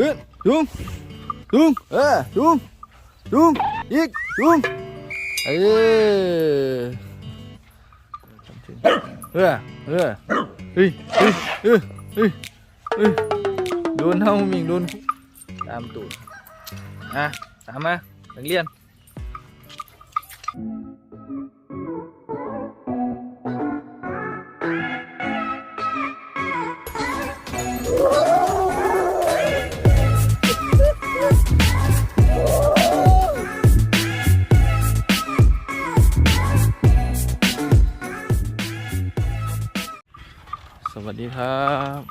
lên xuống. Xuống. À, xuống. Xuống. Giết xuống. Ê. À. Đi, đi, đi, đi, đi. Đồn không? Mình đồn. Tam tụi À, tám á, đánh liền. ครับ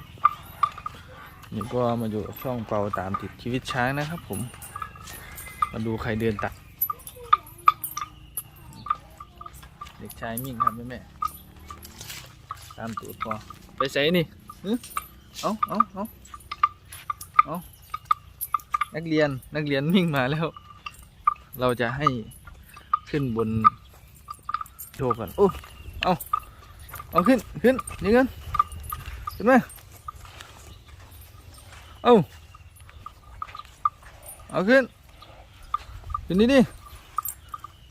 นี่ก็มาอยู่กับช่องเปาตามติดชีวิตช้างนะครับผม มาดูใครเดินตัก เด็กชายมิ่งครับแม่แม่ตามตูดพอไปใส่นี่เอาเอาเอาเอานักเรียนนักเรียนมิ่งมาแล้ว เราจะให้ขึ้นบนโชว์ก่อนโอ้เอาเอาขึ้นขึ้นนี่กัน ขึ้นมาเอาเอาขึ้นขึ้นนี่ดิ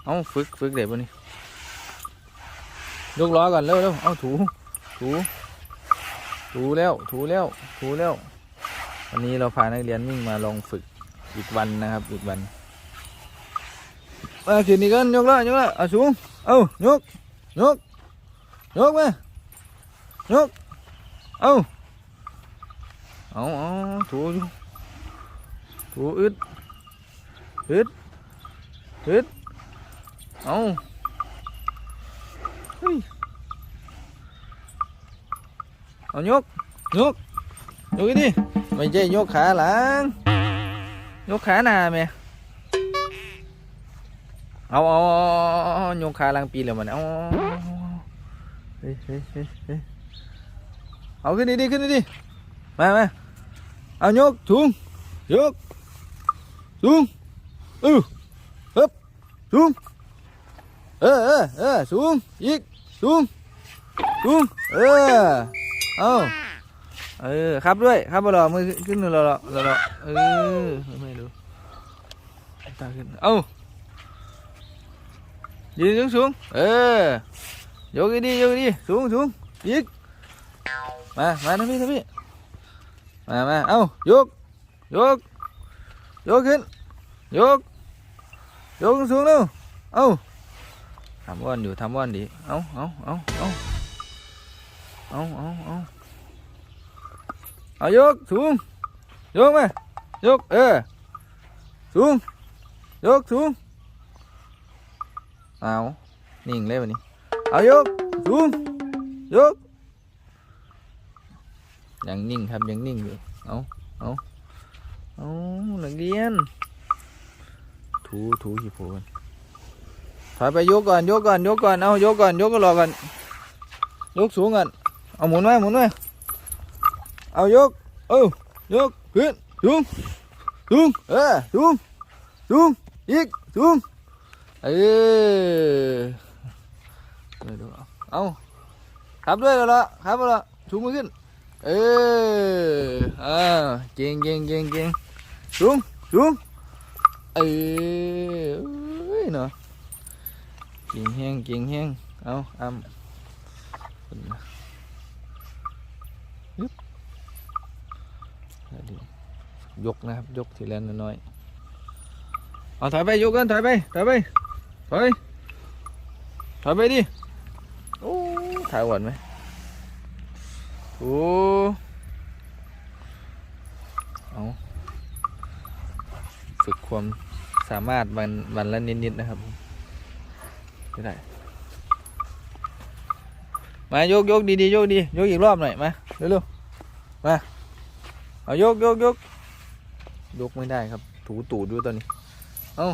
เอาฝึกฝึกเด็กปะนี่ยกล้อก่อนเร็วเร็วเอาถูถูถูแล้วถูแล้วถูแล้ว วันนี้เราพานักเรียนวิ่งมาลองฝึกอีกวันนะครับอีกวันมาขึ้นนี่กันยกล้อยกล้อเอาสูงเอายกยกยกมายก เอ้าเอาเอาถูถูถูอึดอึดอึดเอาเฮ้ยเอายกยกยกอีกดิไม่ใช่ยกขาหลังยกขาหน้าแม่เอาเอาเอาเอาเอายกขาหลังปีนแล้วมันเอาเฮ้ยเฮ้ยเฮ้ย Ở cái đi đi cái đi đi. Mày mày, À nhốt xuống. Nhốt. Xuống. Ừ. Hấp. Xuống. Ờ ờ ờ xuống. Giết Xuống. Xuống. Ờ Ờ Ừ, ô, đi xuống xuống. Ờ vô cái đi vô cái đi. Xuống xuống. Giết มา มานะพี่นะพี่ มา มา เอ้ายก ยก ยกขึ้น ยก ยก xuống đâu เอ้าทำวันอยู่ทำวันดิ เอ้าเอ้าเอ้าเอ้าเอ้าเอ้าเอ้าเอายกสูงยกไหมยกเออสูงยกสูงเอานิ่งเลยวันนี้เอายกสูงยก ยังนิ่งครับยังนิ่งอยู่ เอาเอาเอานักเรียน ถูถูขี้โพนถอยไปยกก่อนยกก่อนยกก่อน เอายกก่อนยกก็รอก่อนยกสูงก่อน เอาหมุนไว้หมุนไว้ เอายก เอ้ายกขึ้นสูงสูงเออสูงสูงอีกสูงเออเอาดูเอาเอาขับด้วยแล้วล่ะขับแล้วล่ะชูมือขึ้น เอออ่าเก่งเก่งเก่งเก่งสูงสูงเออเอ้ยเนาะเก่งแห้งเก่งแห้งเอาอ้ำยึบยกนะครับ ยกทีละน้อยๆเอาถอยไปยกกันถอยไปถอยไปถอยถอยไปดิโอ้ถ่ายหวนไหม โอ้เอาฝึกความสามารถวันวันละนิดๆนะครับไม่ได้มายกยกดีๆยกดียกอีกรอบหน่อยมาเร็วๆมาเอายกยกยกยกไม่ได้ครับ ถูตูดด้วยตอนนี้เอา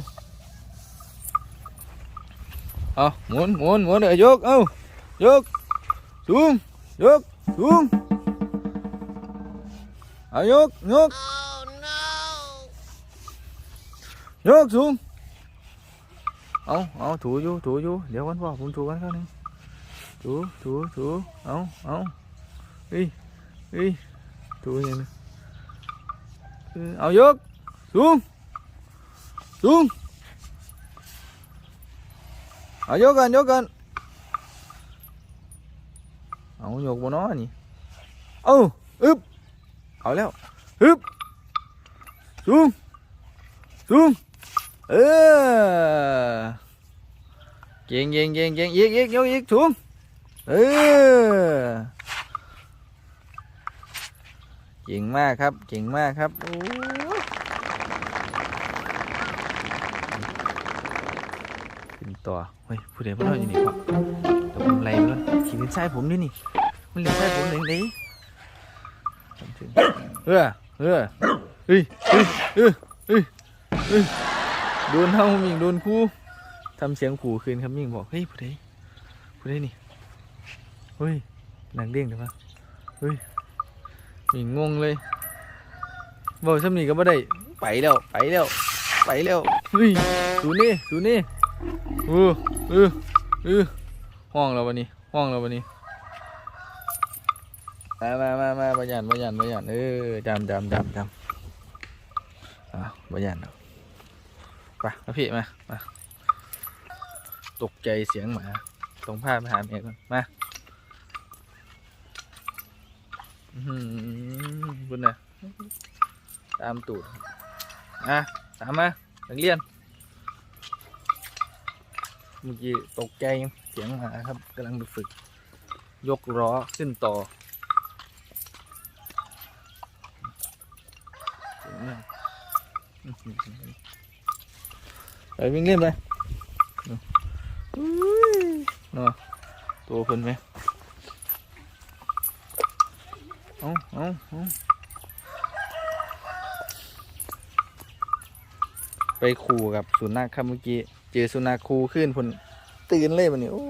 เอาหมุนหมุนหมุนเอ้ยยกเอายกสูงยก xuống. À, nhốt nhốt. Nhốt xuống. Ông ông thủ vô thủ vô. Đéo quán vào cũng thủ quán khác đi. Thủ thủ thủ ông ông. Đi đi. Thủ này nè. Ông nhốt. Xuống. Xuống. À nhốt gần nhốt gần. เอาเอาเฮ้ยกบนน้อนี่เอาอึบเอาแล้วอึบสูงสูงเออเก่งเก่งเก่งเก่งอีกอีกยกอีกสูงเออเก่งมากครับเก่งมากครับโอ้ขึ้นต่อเฮ้ยผู้ใดผู้ใดอยู่นี่ครับเดี๋ยวผมไล่ไปก่อน ขี่ขึ้นซ้ายผมด้วยนี่ มันเลี้ยงซ้ายผมเลยไหนเออเออเฮ้ยเฮ้ยเฮ้ยเฮ้ยเฮ้ยโดนเท่ามิงโดนคู่ทำเสียงขู่คืนครับมิงบอกเฮ้ยผู้ใดผู้ใดนี่เฮ้ยหนางเด้งเดี๋ยวมาเฮ้ยมิงงงเลยบอกซ้ำนี่ก็ไม่ได้ไปแล้วไปแล้วไปแล้วเฮ้ยดูนี่ดูนี่เออเออเออห้องเราวันนี้ ห้องเราวันนี้มามามามาบายันบายันบายันเออจำจำจำจำอะบายันเอาไปมาพี่มามาตกใจเสียงหมาตรงภาพไปหาเมียก่อนมาอื้อหือคุณน่ะตามตูดอะตามมานักเรียน เมื่อกี้ตกใจเสียงหมาครับกำลังไปฝึก ยกล้อขึ้นต่อไปวิ่งเล่นไปเนาะตัวเพิ่นไหมเอาเอาเอาไปขู่กับสุนัขครับเมื่อกี้ เจอสุนัขขู่ขึ้นพิ่นตื่นเลยวันนี้โอ้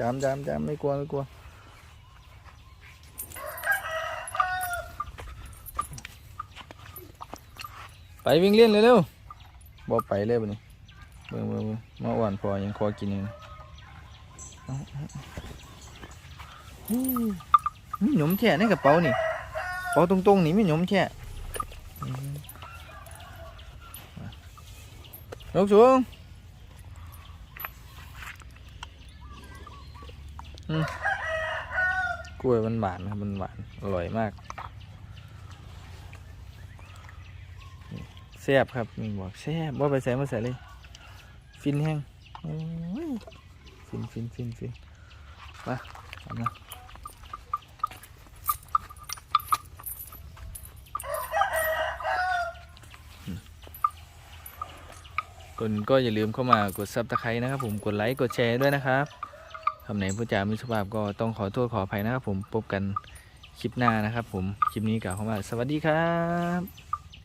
จามจามจามไม่กลัวไม่กลัวไปวิ่งเล่นเร็วๆบ่ไปเลยบัดนี้เบิ่งเบิ่งเบิ่งมาอ่อนพอยังคอกินอยู่าเอาเอาฮู้มีหนมแช่ในกระเป๋านี่กระเป๋าตรงๆนี่มีหนมแช่อืมยกสูงอืม กล้วยมันหวานครับมันหวาน อร่อยมากแซ่บครับมีบอกแซ่บว่าไปใส่มาใส่เลย ฟินแห้งฟินฟินฟินฟินมาเอามาอืมคนก็อย่าลืมเข้ามากดซับตะไคร้นะครับผมกดไลค์กดแชร์ด้วยนะครับ คำไหนผู้จาไม่สุภาพก็ต้องขอโทษขออภัยนะครับผมพบกันคลิปหน้านะครับผม คลิปนี้กล่าวคำว่าสวัสดีครับ